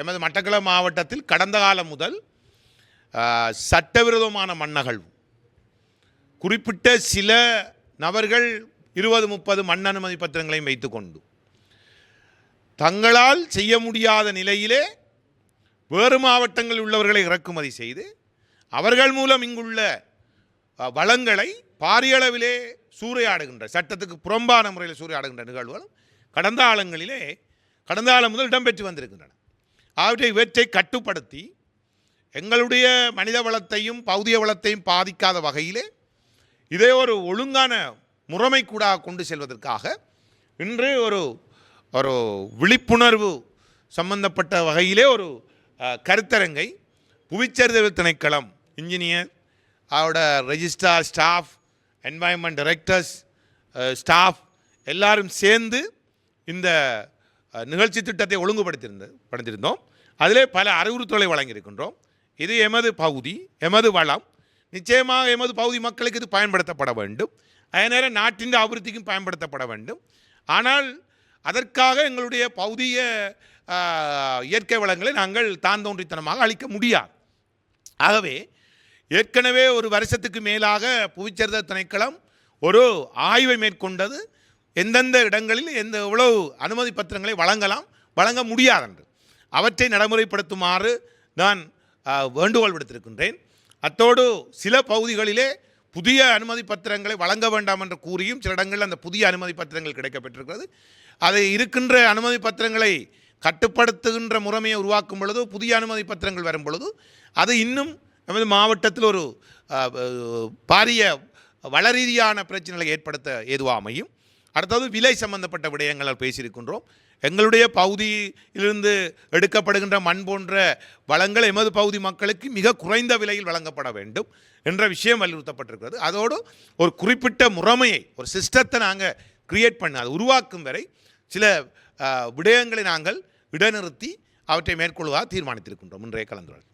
எமது மட்டக்களப்பு மாவட்டத்தில் கடந்த காலம் முதல் சட்டவிரோதமான மண்ணகழ்வு குறிப்பிட்ட சில நபர்கள் இருபது முப்பது மண் அனுமதி பத்திரங்களையும் வைத்துக்கொண்டு தங்களால் செய்ய முடியாத நிலையிலே வேறு மாவட்டங்களில் உள்ளவர்களை இறக்குமதி செய்து அவர்கள் மூலம் இங்குள்ள வளங்களை பாரிய அளவிலே சூறையாடுகின்ற சட்டத்துக்கு புறம்பான முறையில் சூறையாடுகின்ற நிகழ்வுகளும் கடந்த காலங்களிலே கடந்த காலம் முதல் இடம்பெற்று வந்திருக்கின்றன. அவற்றை இவற்றை கட்டுப்படுத்தி எங்களுடைய மனித வளத்தையும் பௌதிய வளத்தையும் பாதிக்காத வகையிலே இதை ஒரு ஒழுங்கான முறைமை கூட கொண்டு செல்வதற்காக இன்று ஒரு ஒரு விழிப்புணர்வு சம்பந்தப்பட்ட வகையிலே ஒரு கருத்தரங்கை புவிச்சரிதல் திணைக்களம் இன்ஜினியர் அவரோட registrar staff environment directors staff எல்லாரும் சேர்ந்து இந்த நிகழ்ச்சி திட்டத்தை ஒழுங்குபடுத்தியிருந்த படைத்திருந்தோம் அதிலே பல அறிவுறுத்தலை வழங்கியிருக்கின்றோம். இது எமது பகுதி எமது வளம். நிச்சயமாக எமது பகுதி மக்களுக்கு இது பயன்படுத்தப்பட வேண்டும். அதே நேரம் நாட்டின் அபிவிருத்திக்கும் பயன்படுத்தப்பட வேண்டும். ஆனால் அதற்காக எங்களுடைய பௌதிக இயற்கை வளங்களை நாங்கள் தான் தோன்றித்தனமாக அளிக்க முடியாது. ஆகவே ஏற்கனவே ஒரு வருஷத்துக்கு மேலாக புவிச்சரித திணைக்களம் ஒரு ஆய்வை மேற்கொண்டது. எந்தெந்த இடங்களில் எந்த எவ்வளவு அனுமதி பத்திரங்களை வழங்கலாம் வழங்க முடியாதென்று. அவற்றை நடைமுறைப்படுத்துமாறு நான் வேண்டுகோள் விடுத்திருக்கின்றேன் அத்தோடு சில பகுதிகளிலே புதிய அனுமதி பத்திரங்களை வழங்க வேண்டாம் என்று கூறியும் சில இடங்களில் அந்த புதிய அனுமதி பத்திரங்கள் கிடைக்கப்பட்டிருக்கிறது. அதை இருக்கின்ற அனுமதி பத்திரங்களை கட்டுப்படுத்துகின்ற முறைமையை உருவாக்கும் பொழுது புதிய அனுமதி பத்திரங்கள் வரும் பொழுது அது இன்னும் நமது மாவட்டத்தில் ஒரு பாரிய வளரீதியான பிரச்சனைகளை ஏற்படுத்த ஏதுவாக அமையும். அடுத்தது விலை சம்பந்தப்பட்ட விடயங்களால் பேசியிருக்கின்றோம். எங்களுடைய பகுதியிலிருந்து எடுக்கப்படுகின்ற மண் போன்ற வளங்கள் எமது பகுதி மக்களுக்கு மிக குறைந்த விலையில் வழங்கப்பட வேண்டும் என்ற விஷயம் வலியுறுத்தப்பட்டிருக்கிறது. அதோடு ஒரு குறிப்பிட்ட முறைமையை ஒரு சிஸ்டத்தை நாங்கள் கிரியேட் பண்ண அதை உருவாக்கும் வரை சில விடயங்களை நாங்கள் இடைநிறுத்தி அவற்றை மேற்கொள்வதாக தீர்மானித்திருக்கின்றோம். இன்றைய கலந்துரையாடல்.